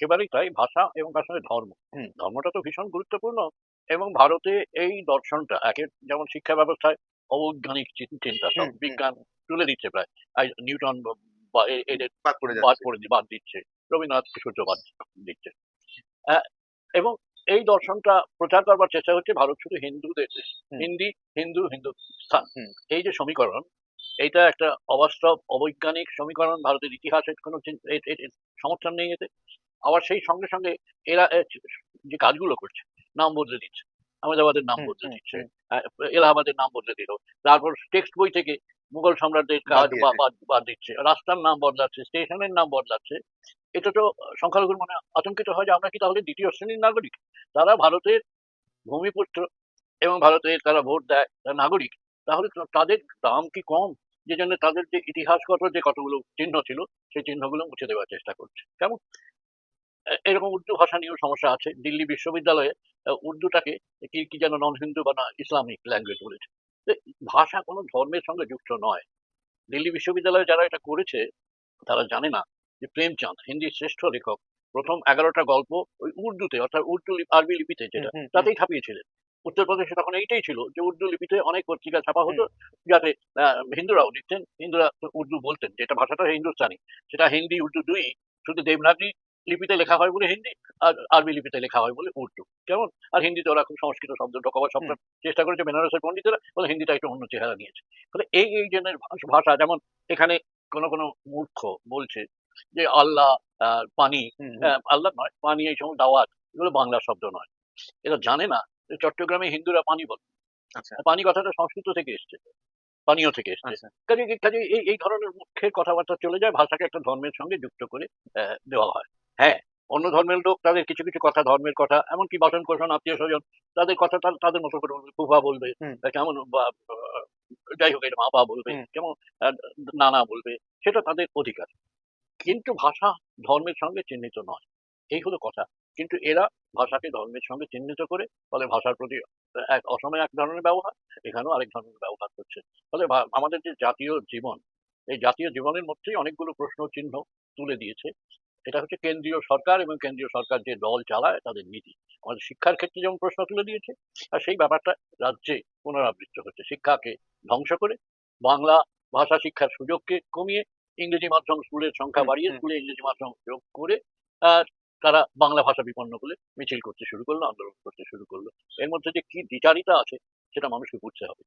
একেবারেই তাই ভাষা এবং তার সঙ্গে ধর্ম। ধর্মটা তো ভীষণ গুরুত্বপূর্ণ এবং ভারতে এই দর্শনটা একে যেমন শিক্ষা ব্যবস্থায় অবৈজ্ঞানিক চিন্তা সব বিজ্ঞান তুলে দিচ্ছে প্রায়। নিউটন এদের বাদ করে বাদ দিচ্ছে। রবীন্দ্রনাথ সূর্য বাদ দিচ্ছে। এবং এই দর্শনটা প্রচার করবার চেষ্টা হচ্ছে ভারত শুধু হিন্দুদের দেশ। হিন্দি হিন্দু হিন্দুস্তান হুম। এই যে সমীকরণ এইটা একটা অবাস্তব অবৈজ্ঞানিক সমীকরণ ভারতের ইতিহাসের কোনো সমর্থন নেই এতে। আবার সেই সঙ্গে সঙ্গে এরা যে কাজগুলো করছে নাম বদলে দিচ্ছে। আহমেদাবাদের নাম বদলে দিচ্ছে এলাহাবাদের নাম বদলে দিল তারপর টেক্সট বই থেকে মুঘল সম্রাটদের কাজ বাদ দিচ্ছে রাস্তার নাম বদলাচ্ছে স্টেশনের নাম বদলাচ্ছে। এটা তো সংখ্যালঘুর মনে আতঙ্কিত হয় যে আমরা কি তাহলে দ্বিতীয় শ্রেণির নাগরিক? তারা ভারতের ভূমিপুত্র এবং ভারতের তারা ভোট দেয় তারা নাগরিক তাহলে তাদের দাম কি কম? যে জন্য তাদের যে ইতিহাসগত যে কতগুলো চিহ্ন ছিল সেই চিহ্নগুলো মুছে দেওয়ার চেষ্টা করছে। কেমন? এরকম উর্দু ভাষা নিয়েও সমস্যা আছে। দিল্লি বিশ্ববিদ্যালয়ে উর্দুটাকে কি কি যেন নন হিন্দু বা না ইসলামিক ল্যাঙ্গুয়েজ বলেছে ভাষা কোনো ধর্মের সঙ্গে যুক্ত নয়। দিল্লি বিশ্ববিদ্যালয়ে যারা এটা করেছে তারা জানে না যে প্রেমচাঁদ হিন্দির শ্রেষ্ঠ লেখক প্রথম এগারোটা গল্প ওই উর্দুতে অর্থাৎ উর্দু আরবি লিপিতে যেটা। তাতেই ছাপিয়েছিলেন। উত্তরপ্রদেশে তখন এইটাই ছিল যে উর্দু লিপিতে অনেক পত্রিকা ছাপা হতো যাতে হিন্দুরাও লিখতেন হিন্দুরা উর্দু বলতেন যেটা ভাষাটা হিন্দুস্তানি সেটা হিন্দি উর্দু দুই শুধু দেবনাগরী লিপিতে লেখা হয় বলে হিন্দি আর আরবি লিপিতে লেখা হয় বলে উর্দু। কেমন? আর হিন্দিতে ওরা খুব সংস্কৃত শব্দ ঢোকাবার সব চেষ্টা করেছে বেনারসের পণ্ডিতেরা বলে হিন্দিটা একটু অন্য চেহারা নিয়েছে। ফলে এই এই জনের ভাষা যেমন এখানে কোনো কোনো মূর্খ বলছে যে আল্লাহ পানি আল্লাহ নয় পানি এই সময় দাওয়াত এগুলো বাংলা শব্দ নয়। এরা জানে না যে চট্টগ্রামে হিন্দুরা পানি বলে। আচ্ছা। পানি কথাটা সংস্কৃত থেকে এসছে পানীয় থেকে এসছে। আচ্ছা। কাজে কাজে এই এই ধরনের মুখের কথাবার্তা চলে যায় ভাষাকে একটা ধর্মের সঙ্গে যুক্ত করে আহ, দেওয়া হয়। হ্যাঁ অন্য ধর্মের লোক তাদের কিছু কিছু কথা ধর্মের কথা এমনকি বাসন কোষণ আত্মীয় স্বজন তাদের কথা তাদের মতো করে বলবে ফুফা বলবে কেমন যাই হোক এটা মা বলবে কেমন নানা বলবে সেটা তাদের অধিকার। কিন্তু ভাষা ধর্মের সঙ্গে চিহ্নিত নয় এই হলো কথা। কিন্তু এরা ভাষাকে ধর্মের সঙ্গে চিহ্নিত করে ফলে ভাষার প্রতি এক অসময়ে এক ধরনের ব্যবহার এখানেও আরেক ধরনের ব্যবহার করছে। ফলে আমাদের যে জাতীয় জীবন এই জাতীয় জীবনের মধ্যেই অনেকগুলো প্রশ্ন চিহ্ন তুলে দিয়েছে। এটা হচ্ছে কেন্দ্রীয় সরকার এবং কেন্দ্রীয় সরকার যে দল চালায় তাদের নীতি। আমাদের শিক্ষার ক্ষেত্রে যেমন প্রশ্ন তুলে দিয়েছে আর সেই ব্যাপারটা রাজ্যে পুনরাবৃত্ত হচ্ছে। শিক্ষাকে ধ্বংস করে বাংলা ভাষা শিক্ষার সুযোগকে কমিয়ে ইংরেজি মাধ্যম স্কুলের সংখ্যা বাড়িয়ে স্কুলে ইংরেজি মাধ্যম যোগ করে আর তারা বাংলা ভাষা বিপন্ন করে মিছিল করতে শুরু করল আন্দোলন করতে শুরু করল। এর মধ্যে যে কি দ্বিচারিতা আছে সেটা মানুষকে বুঝতে হবে।